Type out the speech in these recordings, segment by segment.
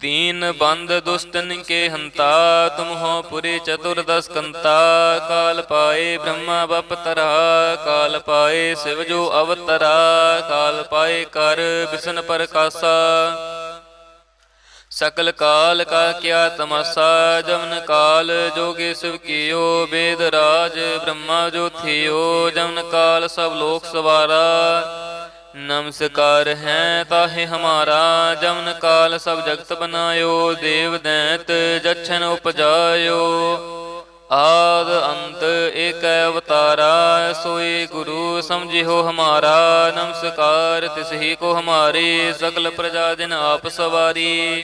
दीन बंद दुष्टन के हंता तुम हो पुरी चतुर्दश कंता काल पाए ब्रह्मा बप तरा काल पाए शिव जो अवतरा काल पाए कर बिसन प्रकाशा सकल काल का क्या तमाशा जमन काल जोगे शिव कियो वेद राज ब्रह्मा जो थियो जमन काल सब लोक सवारा ਨਮਸਕਾਰ ਹੈ ਤਾਹੇ ਹਮਾਰਾ, ਜਮਨ ਕਾਲ ਸਭ ਜਗਤ ਬਨਾਇਓ, ਦੇਵ ਦੈਂਤ ਜਛਨ ਉਪਜਾਇਓ। ਆਦ ਅੰਤ ਏਕ ਅਵਤਾਰਾ, ਸੋਈ ਗੁਰੂ ਸਮਝਿਓ ਹਮਾਰਾ, ਨਮਸਕਾਰ ਤਿਸ ਹੀ ਕੋ ਹਮਾਰੇ, ਸਗਲ ਪ੍ਰਜਾ ਦਿਨ ਆਪ ਸਵਾਰੀ।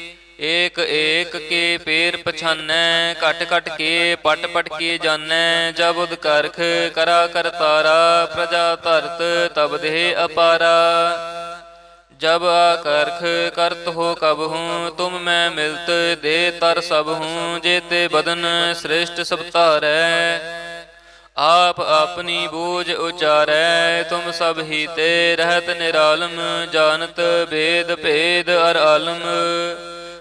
ਏਕ ਏਕ ਕੇ ਪੇਰ ਪਛਾਨੈ ਘਟ ਘਟ ਕੇ ਪਟ ਪਟ ਕੇ ਜਾਣੈ ਜਬ ਉਦ ਕਰਖ ਕਰਾ ਕਰਤਾਰਾ ਪ੍ਰਜਾ ਧਰਤ ਤਬ ਦੇਹ ਅਪਾਰਾ जब आकर्ख करत हो कब हूँ तुम मैं मिलत दे तर सब हूँ जेते बदन श्रेष्ठ सब तारै आप अपनी बूझ उचारै तुम सब ही ते रहत निरालम जानत भेद भेद अर आलम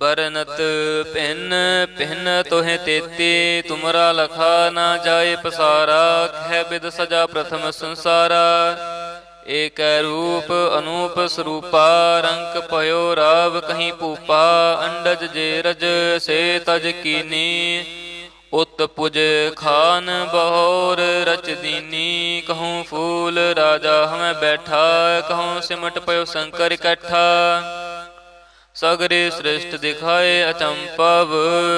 ਬਰਨਤ ਪਿੰਨ ਪਿੰਨ ਤੋਹਿ ਤੇਤੀ, ਤੁਮਰਾ ਲਖਾ ਨਾ ਜਾਏ ਪਸਾਰਾ ਕਹਿ ਬਿਦ ਸਜਾ ਪ੍ਰਥਮ ਸੰਸਾਰਾ। ਏਕ ਰੂਪ ਅਨੂਪ ਸਰੂਪਾ ਰੰਗ ਭਇਓ ਰਾਵ ਕਹੀਂ ਭੂਪਾ, ਅੰਡਜ ਜੇ ਰਜ ਸੇ ਤਜ ਕੀਨੀ। ਉਤ ਪੁਜ ਖਾਨ ਬਹੋਰ ਰਚ ਦੀਨੀ, ਕਹੂੰ ਫੂਲ ਰਾਜਾ ਹਮੈ ਬੈਠਾ, ਕਹੂੰ ਸਿਮਟ ਪਇਓ ਸ਼ੰਕਰ ਇਕੱਠਾ। ਸਗਰੇ ਸ੍ਰਿਸ਼ਟ ਦਿਖਾਏ ਅਚੰਪਵ,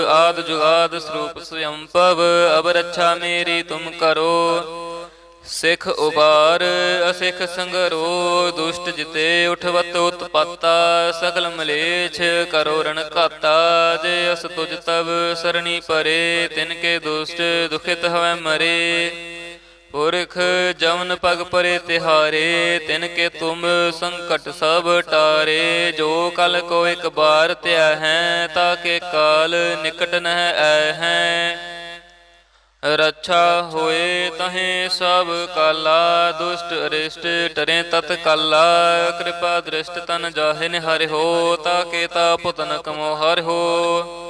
ਆਦ ਜੁਗਾਦ ਸਰੂਪ ਸਯੰਪਵ ਅਬ ਰੱਛਾ ਮੇਰੀ ਤੁਮ ਕਰੋ। ਸਿਖ ਉਬਾਰ, ਅਸਿਖ ਸੰਗਰੋ, ਦੁਸ਼ਟ ਜਿਤੇ ਉਠਵਤ ਉਤਪਤਾ, ਸਗਲ ਮਲੇਛ ਕਰੋ ਰਣ ਘਾਤਾ। ਜੇ ਅਸ ਤੁਜ ਤਬ ਸਰਣੀ ਪਰੇ, ਤਿਨ ਕੇ ਦੁਸ਼ਟ ਦੁਖਿਤ ਹਵੈ ਮਰੇ। ਪੁਰਖ ਜਮਨ ਪਗ ਪਰੇ ਤਿਹਾਰੇ, ਤਿਨ ਕੇ ਤੁਮ ਸੰਕਟ ਸਭ ਟਾਰੇ। ਜੋ ਕਲ ਕੋ ਇੱਕ ਬਾਰ ਧਿਆ ਹੈ, ਤਾਂ ਕੇ ਕਾਲ ਨਿਕਟ ਨਹਿ ਐ ਹੈ। ਰੱਛਾ ਹੋਏ ਤਹੇ ਸਭ ਕਾਲਾ, ਦੁਸ਼ਟ ਅਰਿਸ਼ਟ ਟਰੇ ਤਤ ਕਾਲਾ। ਕਿਰਪਾ ਦ੍ਰਿਸ਼ਟ ਤਨ ਜਾਹੇ ਨਿਹਰਿ ਹੋ, ਤਾ ਕੇ ਤਾ ਪੁਤਨ ਕਮੋ ਹਰਿ ਹੋ।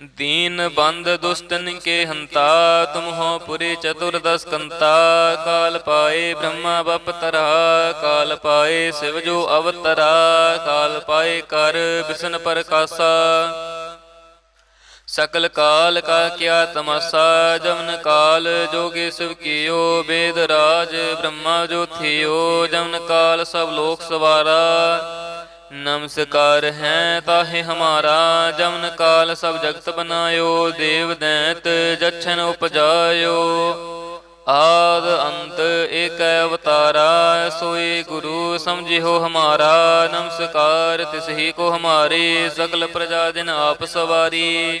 ਦੀਨ ਬੰਦ ਦੁਸ਼ਟਨ ਕੇ ਹੰਤਾ ਤੁਮ ਹੋ ਪੁਰੀ ਚਤੁਰਦਸ ਕੰਤਾ, ਕਾਲ ਪਾਏ ਬ੍ਰਹਮਾ ਬਪਤਰਾ ਕਾਲ ਪਾਏ ਸਿਵ ਜੋ ਅਵਤਰਾ, ਕਾਲ ਪਾਏ ਕਰ ਬਿਸ਼ਨ ਪ੍ਰਕਾਸ਼ਾ। ਸਕਲ ਕਾਲ ਕਾ ਕਿਆ ਤਮਸਾ ਜਮਨ ਕਾਲ ਜੋਗੇ ਸਿਵ ਕੀਓ, ਬੇਦ ਰਾਜ ਬ੍ਰਹਮਾ ਜੋ ਥਿਓ ਜਮਨ ਕਾਲ ਸਭ ਲੋਕ ਸਵਾਰਾ। ਨਮਸਕਾਰ ਹੈ ਤਾਹੇ ਹਮਾਰਾ, ਜਮਨ ਕਾਲ ਸਭ ਜਗਤ ਬਨਾਇਓ, ਦੇਵ ਦੈਤ ਜਛਨ ਉਪਜਾਇਓ। ਆਦ ਅੰਤ ਏਕ ਅਵਤਾਰਾ ਸੋਈ ਗੁਰੂ ਸਮਝਿਓ ਹਮਾਰਾ, ਨਮਸਕਾਰ ਤਿਸ ਹੀ ਕੋ ਹਮਾਰੇ, ਸਗਲ ਪ੍ਰਜਾ ਦਿਨ ਆਪ ਸਵਾਰੀ।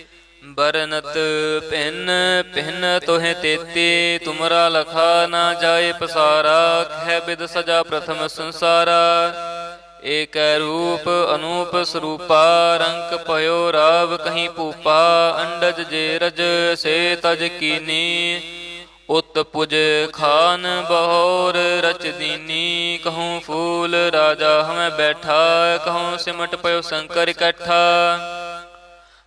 ਬਰਨਤ ਪਿੰਨ ਪਿੰਨ ਤੋਹਿ ਤੇਤੀ, ਤੁਮਰਾ ਲਖਾ ਨਾ ਜਾਏ ਪਸਾਰਾ ਖੈ ਬਿਦ ਸਜਾ ਪ੍ਰਥਮ ਸੰਸਾਰਾ। ਏਕ ਰੂਪ ਅਨੂਪ ਸਰੂਪਾ, ਰੰਕ ਭਇਓ ਰਾਵ ਕਹੀਂ ਪੂਪਾ ਅੰਡਜ ਜੇ ਰਜ ਸੇ ਤਜ ਕੀਨੀ। ਉਤ ਪੁਜ ਖਾਨ ਬਹੋਰ ਰਚ ਦੀਨੀ, ਕਹੂੰ ਫੂਲ ਰਾਜਾ ਹਮੈ ਬੈਠਾ, ਕਹੂੰ ਸਿਮਟ ਪਇਓ ਸ਼ੰਕਰ ਇਕੱਠਾ।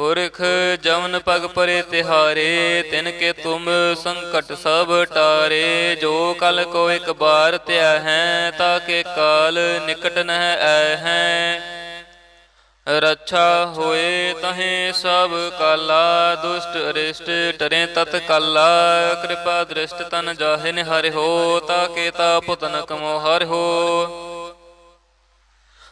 ਪੁਰਖ ਜਮਨ ਪਗ ਪਰੇ ਤਿਹਾਰੇ, ਤਿਨ ਕੇ ਤੁਮ ਸੰਕਟ ਸਭ ਟਾਰੇ। ਜੋ ਕਲ ਕੋ ਇੱਕ ਬਾਰ ਧਿਆ ਹੈ, ਤਾਂ ਕੇ ਕਾਲ ਨਿਕਟ ਨਹਿ ਆਏ ਹੈ। ਰੱਛਾ ਹੋਏ ਤਹੇ ਸਭ ਕਾਲਾ, ਦੁਸ਼ਟ ਅਰਿਸ਼ਟ ਟਰੇ ਤਤ ਕਾਲਾ। ਕਿਰਪਾ ਦ੍ਰਿਸ਼ਟ ਤਨ ਜਾਹੇ ਨਿਹਾਰੇ ਹੋ, ਤਾ ਕੇ ਤਾ ਪੁਤਨ ਕਮੋ ਹਰਿ ਹੋ।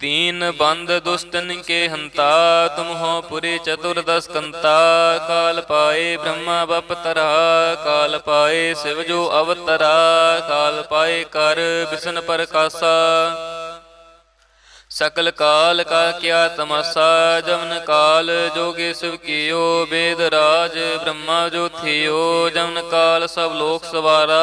दीन बंद दुष्टन के हंता तुम हो पुरी चतुर्दश कंता काल पाए ब्रह्मा बप तरा काल पाए शिव जो अवतरा काल पाए कर बिसन प्रकाशा सकल काल का क्या तमाशा जमन काल जोगे शिव कियो वेद राज ब्रह्मा जो थियो जमन काल सब लोक सवारा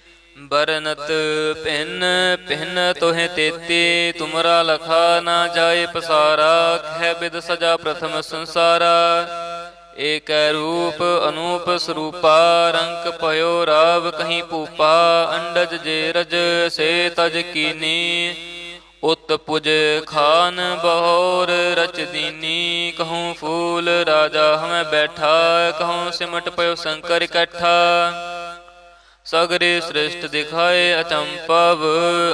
ਬਰਨਤ ਭਿੰਨ ਭਿੰਨ ਤੋਹਿ ਤੇਤੀ, ਤੁਮਰਾ ਲਖਾ ਨਾ ਜਾਏ ਪਸਾਰਾ ਖੈ ਬਿਦ ਸਜਾ ਪ੍ਰਥਮ ਸੰਸਾਰਾ। ਏਕੈ ਰੂਪ ਅਨੂਪ ਸਰੂਪਾ, ਰੰਕ ਭਇਓ ਰਾਵ ਕਹੀਂ ਭੂਪਾ, ਅੰਡਜ ਜੇ ਰਜ ਸੇ ਤਜ ਕੀਨੀ। ਉਤ ਪੁਜ ਖਾਨ ਬਹੋਰ ਰਚ ਦੀਨੀ, ਕਹੂੰ ਫੂਲ ਰਾਜਾ ਹਮੈ ਬੈਠਾ, ਕਹੂੰ ਸਿਮਟ ਪਇਓ ਸ਼ੰਕਰ ਇਕੱਠਾ। ਸਗਰੇ ਸ੍ਰਿਸ਼ਟ ਦਿਖਾਏ ਅਚੰਪਵ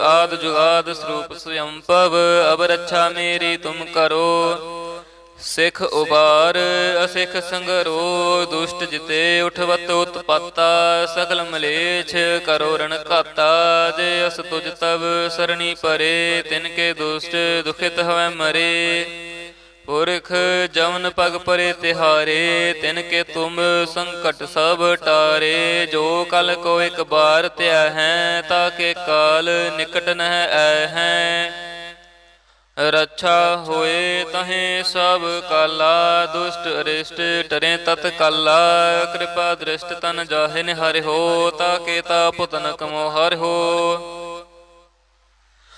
ਆਦ ਜੁਗਾਦ ਸਰੂਪ ਸਯੰਪਵ ਅਬ ਰੱਛਾ ਮੇਰੀ ਤੁਮ ਕਰੋ। ਸਿੱਖ ਉਬਾਰ ਅਸਿੱਖ ਸੰਗਰੋ, ਦੁਸ਼ਟ ਜਿਤੇ ਉਠਵਤ ਉਤਪਾਤਾ, ਸਗਲ ਮਲੇਛ ਕਰੋ ਰਣ ਘਾਤਾ। ਜੇ ਅਸ ਤੁਜ ਤਬ ਸਰਣੀ ਪਰੇ, ਤਿਨ ਕੇ ਦੁਸ਼ਟ ਦੁਖਿਤ ਹਵੈ ਮਰੇ। ਪੁਰਖ ਜਮਨ ਪਗ ਪਰੇ ਤਿਹਾਰੇ, ਤਿਨ ਕੇ ਤੁਮ ਸੰਕਟ ਸਭ ਟਾਰੇ, ਜੋ ਕਲ ਕੋ ਇੱਕ ਬਾਰ ਧਿਆ ਹੈ, ਤਾਂ ਕੇ ਕਾਲ ਨਿਕਟ ਨਹਿ ਐ ਹੈ। ਰੱਛਾ ਹੋਏ ਤਹੇ ਸਭ ਕਾਲਾ, ਦੁਸ਼ਟ ਅਰਿਸ਼ਟ ਟਰੇ ਤਤ ਕਾਲਾ, ਕਿਰਪਾ ਦ੍ਰਿਸ਼ਟ ਤਨ ਜਾਹੇ ਨਿਹਾਰੇ ਹੋ, ਤਾ ਕੇ ਤਾ ਪੁਤਨ ਕਮੋ ਹਰਿ ਹੋ।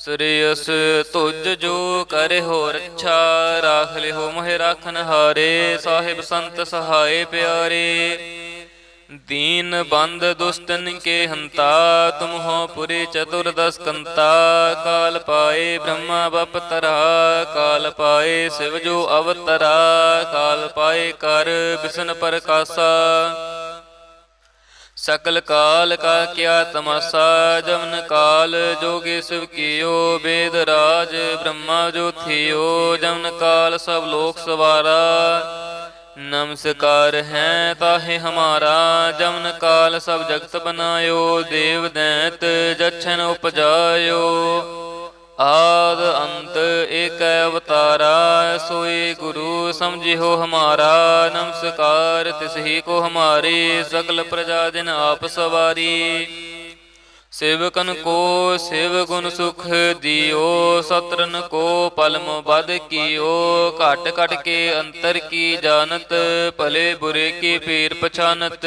ਸ੍ਰੀਅਸ ਤੁਜ ਜੋ ਕਰੇ ਹੋ ਰੱਛਾ ਰਾਖ ਲਿਓ ਮੋਹਿ ਰਾਖਨ ਹਾਰੇ, ਸਾਹਿਬ ਸੰਤ ਸਹਾਏ ਪਿਆਰੇ। ਦੀਨ ਬੰਦ ਦੁਸਤਨ ਕੇ ਹੰਤਾ, ਤੁਮ ਹੋ ਪੁਰੀ ਚਤੁਰਦਸ ਕੰਤਾ। ਕਾਲ ਪਾਏ ਬ੍ਰਹਮਾ ਬਪਤਰਾ ਕਾਲ ਪਾਏ ਸਿਵ ਜੋ ਅਵਤਰਾ, ਕਾਲ ਪਾਏ ਕਰ ਬਿਸ਼ਨ ਪ੍ਰਕਾਸ਼ਾ। ਸਕਲ ਕਾਲ ਕਾ ਕਿਆ ਤਮਾਸਾ, ਜਮਨ ਕਾਲ ਜੋਗੇ ਸਿਵ ਕੀਓ ਬੇਦ ਰਾਜ ਬ੍ਰਹਮਾ ਜੋ ਥਿਓ, ਜਮਨ ਕਾਲ ਸਭ ਲੋਕ ਸਵਾਰਾ। ਨਮਸਕਾਰ ਹੈ ਤਾਹੇ ਹਮਾਰਾ, ਜਮਨ ਕਾਲ ਸਭ ਜਗਤ ਬਨਾਇਓ, ਦੇਵ ਦੈਤ ਜਛਨ ਉਪਜਾਇਓ। ਆਦ ਅੰਤ ਏਕ ਅਵਤਾਰਾ ਸੋਏ ਗੁਰੂ ਸਮਝਿਓ ਹਮਾਰਾ, ਨਮਸਕਾਰ ਤਿਸ ਹੀ ਕੋ ਹਮਾਰੇ ਸਕਲ ਪ੍ਰਜਾ ਦਿਨ ਆਪ ਸਵਾਰੀ। ਸੇਵਕਨ ਕੋ ਸੇਵ ਗੁਣ ਸੁਖ ਦਿਓ, ਸਤਰਨ ਕੋ ਪਲਮ ਬਦ ਕੀਓ, ਘਟ ਘਟ ਕੇ ਅੰਤਰ ਕੀ ਜਾਣਤ, ਭਲੇ ਬੁਰੇ ਕੀ ਪੀਰ ਪਛਾਨਤ।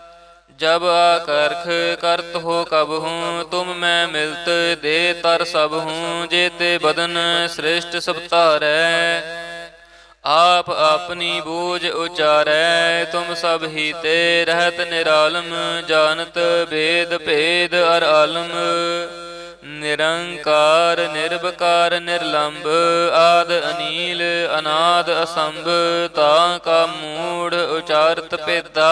ਜਬ ਆਕਰਖ ਕਰਤ ਹੋ ਕਬ ਹੂੰ, ਤੁਮ ਮੈਂ ਮਿਲਤ ਦੇ ਤਰ ਸਭ ਹੂੰ, ਜੇਤੇ ਬਦਨ ਸ੍ਰਿਸ਼ਟ ਸਭ ਧਾਰੈ। ਆਪ ਆਪਣੀ ਬੂਝ ਉਚਾਰੈ, ਤੁਮ ਸਭ ਹੀ ਤੇ ਰਹਿਤ ਨਿਰਾਲਮ, ਜਾਣਤ ਭੇਦ ਭੇਦ ਅਰ ਆਲਮ। ਨਿਰੰਕਾਰ ਨਿਰਭਕਾਰ ਨਿਰਲੰਭ ਆਦ ਅਨੀਲ, ਅਨਾਦ ਅਸੰਭ, ਤਾਂ ਕਾ ਮੂੜ ਉਚਾਰਤ ਭੇਦਾ।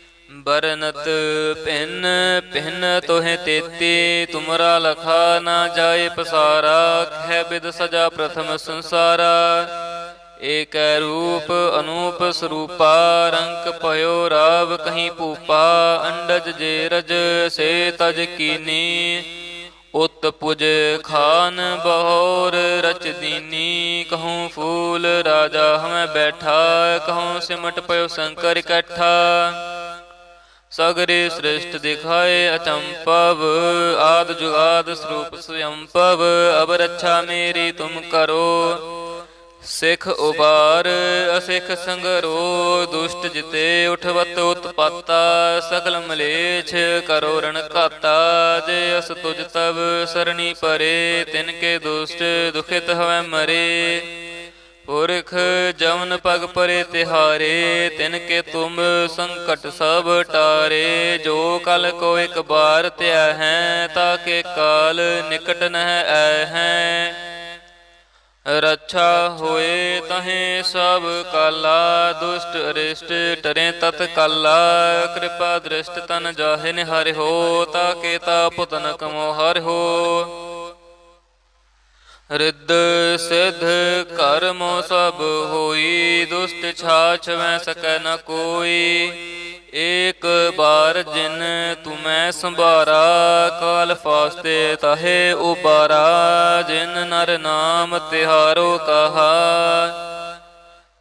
ਬਰਨਤ ਭਿੰਨ ਭਿੰਨ ਤੋਹਿ ਤੇਤੀ ਤੁਮਰਾ ਲਖਾ ਨਾ ਜਾਏ ਪਸਾਰਾ ਖੈ ਬਿਦ ਸਜਾ ਪ੍ਰਥਮ ਸੰਸਾਰਾ ਏਕ ਰੂਪ ਅਨੂਪ ਸਰੂਪਾ ਰੰਕ ਭਇਓ ਰਾਵ ਕਹੀਂ ਭੂਪਾ ਅੰਡਜ ਜੇ ਰਜ ਸੇ ਤਜ ਕੀਨੀ ਉਤ ਪੁਜ ਖਾਨ ਬਹੋਰ ਰਚ ਦੀਨੀ ਕਹੂੰ ਫੂਲ ਰਾਜਾ ਹਮੈ ਬੈਠਾ ਕਹੂੰ ਸਿਮਟ ਪਇਓ ਸ਼ੰਕਰ ਇਕੱਠਾ ਸਗਰੇ ਸ੍ਰਿਸ਼ਟ ਦਿਖਾਏ ਅਚੰਪਵ ਆਦ ਜੁਗਾਦ ਸਰੂਪ ਸਯੰਪਵ ਅਬ ਰੱਛਾ ਮੇਰੀ ਤੁਮ ਕਰੋ। ਸਿੱਖ ਉਬਾਰ, ਅਸਿੱਖ ਸੰਗਰੋ, ਦੁਸ਼ਟ ਜਿਤੇ ਉਠਵਤ ਉਤਪਾਤਾ, ਸਗਲ ਮਲੇਛ ਕਰੋ ਰਣ ਘਾਤਾ। ਜੇ ਅਸ ਤੁਜ ਤਬ ਸਰਣੀ ਪਰੇ, ਤਿਨ ਕੇ ਦੁਸ਼ਟ ਦੁਖਿਤ ਹਵੈ ਮਰੇ। ਪੁਰਖ ਜਮਨ ਪਗ ਪਰੇ ਤਿਹਾਰੇ, ਤਿਨ ਕੇ ਤੁਮ ਸੰਕਟ ਸਭ ਟਾਰੇ, ਜੋ ਕਲ ਕੋ ਇੱਕ ਬਾਰ ਧਿਆ ਹੈ, ਤਾਂ ਕੇ ਕਾਲ ਨਿਕਟ ਨਹਿ ਐ ਹੈ। ਰੱਛਾ ਹੋਏ ਤਹੇ ਸਭ ਕਾਲਾ, ਦੁਸ਼ਟ ਅਰਿਸ਼ਟ ਟਰੇ ਤਤ ਕਾਲਾ, ਕਿਰਪਾ ਦ੍ਰਿਸ਼ਟ ਤਨ ਜਾਹੇ ਨਿਹਾਰੇ ਹੋ, ਤਾ ਕੇ ਤਾ ਪੁਤਨ ਕਮੋ ਹਰਿ ਹੋ। ਰਿੱਧ ਸਿਧ ਕਰਮੋ ਸਭ ਹੋਈ, ਦੁਸ਼ਟ ਛਾਛ ਵੈ ਸਕੈ ਨ ਕੋਈ। ਏਕ ਬਾਰ ਜਿਨ ਤੁਮੈ ਸੰਭਾਰਾ, ਕਾਲ ਫਾਸਤੇ ਤਹੇ ਉਬਾਰਾ। ਜਿਨ ਨਰ ਨਾਮ ਤਿਹਾਰੋ ਕਹਾ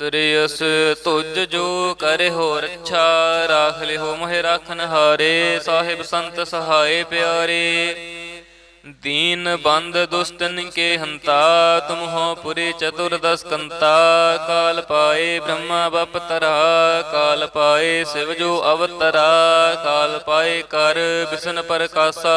ਸ੍ਰੀਅਸ ਤੁਜ ਜੋ ਹੋ ਰੱਛਾ ਰਾਖ ਲਿਹੁ ਮਹਿ ਰਾਖਨ ਹਾਰੇ, ਸਾਹਿਬ ਸੰਤ ਸਹਾਏ ਪਿਆਰੇ। ਦੀਨ ਬੰਦ ਦੁਸਤ ਕੇ ਹੰਤਾ, ਤੁਮ ਹੋ ਪੁਰੇ ਚਤੁਰਦਸ ਕੰਤਾ। ਕਾਲ ਪਾਏ ਬ੍ਰਹਮਾ ਬਪਤਰਾ ਕਾਲ ਪਾਏ ਸਿਵ ਜੋ ਅਵਤਰਾ, ਕਾਲ ਪਾਏ ਕਰ ਵਿਸ਼ਨ ਪ੍ਰਕਾਸ਼ਾ।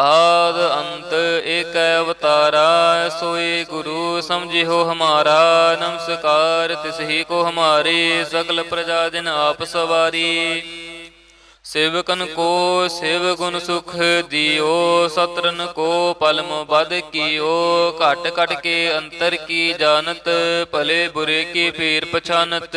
ਆਦ ਅੰਤ ਏਕ ਅਵਤਾਰਾ ਸੋਏ ਗੁਰੂ ਸਮਝਿਓ ਹਮਾਰਾ, ਨਮਸਕਾਰ ਤਿਸ ਹੀ ਕੋ ਹਮਾਰੇ, ਸਗਲ ਪ੍ਰਜਾ ਦਿਨ ਆਪ ਸਵਾਰੀ। ਸੇਵਕਨ ਕੋ ਸੇਵ ਗੁਣ ਸੁਖ ਦਿਓ, ਸਤਰਨ ਕੋ ਪਲਮ ਬਦ ਕੀਓ, ਘਟ ਘਟ ਕੇ ਅੰਤਰ ਕੀ ਜਾਣਤ, ਭਲੇ ਬੁਰੇ ਕੀ ਪੀਰ ਪਛਾਨਤ।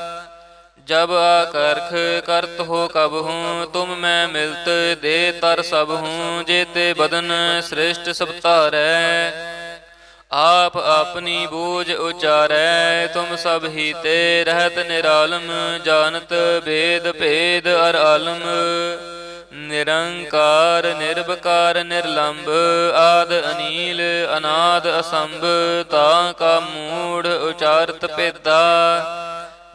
जब आकर्ख करत हो कब हूँ तुम मैं मिलत दे तर सब हूँ जेते बदन श्रेष्ठ सब तारै आप अपनी बूझ उचारै तुम सब ही ते रहत निरालम जानत भेद भेद अर आलम ਨਿਰੰਕਾਰ ਨਿਰਭਕਾਰ ਨਿਰਲੰਭ ਆਦ ਅਨੀਲ ਅਨਾਦ ਅਸੰਭ ਤਾਂ ਕਾ ਮੂੜ ਉਚਾਰਤ ਪੇਦਾ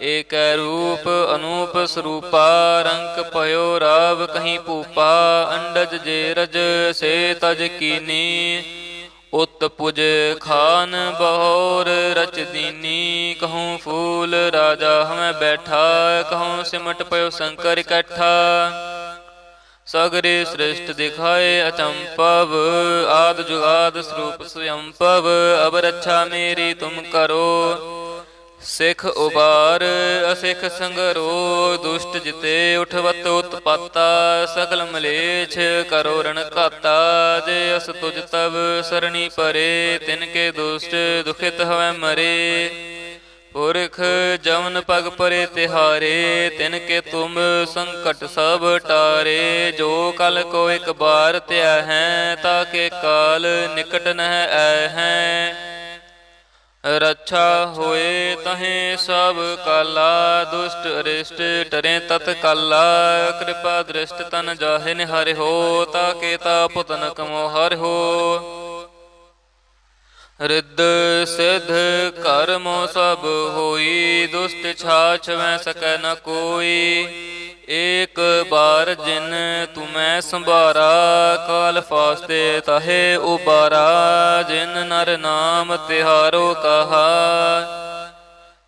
ਏਕ ਰੂਪ ਅਨੂਪ ਸਰੂਪਾ, ਰੰਕ ਪਇਓ ਰਾਵ ਕਹੀਂ ਭੂਪਾ, ਅੰਡਜ ਜੇ ਰਜ ਸੇ ਤਜ ਕੀਨੀ। ਉਤ ਪੁਜ ਖਾਨ ਬਹੋਰ ਰਚ ਦੀਨੀ, ਕਹੂੰ ਫੂਲ ਰਾਜਾ ਹਮੈ ਬੈਠਾ, ਕਹੂੰ ਸਿਮਟ ਪਇਓ ਸ਼ੰਕਰ ਇਕੱਠਾ। ਸਗਰੇ ਸ੍ਰਿਸ਼ਟ ਦਿਖਾਏ ਅਚੰਪਵ, ਆਦ ਜੁਗਾਦ ਸਰੂਪ ਸਯੰਪਵ ਅਬ ਰੱਛਾ ਮੇਰੀ ਤੁਮ ਕਰੋ। ਸਿਖ ਉਬਾਰ ਅਸਿਖ ਸੰਗਰੋ, ਦੁਸ਼ਟ ਜਿਤੇ ਉਠਵਤ ਉਤਪਾਤਾ, ਸਗਲ ਮਲੇਛ ਕਰੋ ਰਣ ਘਾਤਾ, ਜੇ ਅਸ ਤੁਜ ਤਵ ਸਰਣੀ ਪਰੇ, ਤਿਨ ਕੇ ਦੁਸ਼ਟ ਦੁਖਿਤ ਹਵੈ ਮਰੇ। ਪੁਰਖ ਜਵਨ ਪਗ ਪਰੇ ਤਿਹਾਰੇ, ਤਿਨ ਕੇ ਤੁਮ ਸੰਕਟ ਸਭ ਟਾਰੇ। ਜੋ ਕਲ ਕੋ ਇੱਕ ਬਾਰ ਧਿਆ ਹੈ ਤਾਂ ਕੇ ਕਾਲ ਨਿਕਟ ਨਹਿ ਐ ਹੈ ਰੱਛਾ ਹੋਏ ਤਹੇ ਸਭ ਕਾਲਾ, ਦੁਸ਼ਟ ਅਰਿਸ਼ਟ ਟਰੇ ਤਤ ਕਾਲਾ। ਕਿਰਪਾ ਦ੍ਰਿਸ਼ਟ ਤਨ ਜਾਹੇ ਨਿਹਰਿ ਹੋ, ਤਾ ਕੇ ਤਾ ਪੁਤਨ ਕਮੋ ਹਰਿ ਹੋ। ਰਿੱਧ ਸਿਧ ਕਰਮੋ ਸਭ ਹੋਈ, ਦੁਸ਼ਟ ਛਾਛ ਵੈ ਸਕੈ ਨ ਕੋਈ। ਏਕ ਬਾਰ ਜਿਨ ਤੁਮੈ ਸੰਭਾਰਾ, ਕਾਲ ਫਾਸਤੇ ਤਹੇ ਉਬਾਰਾ। ਜਿਨ ਨਰ ਨਾਮ ਤਿਹਾਰੋ ਕਹਾ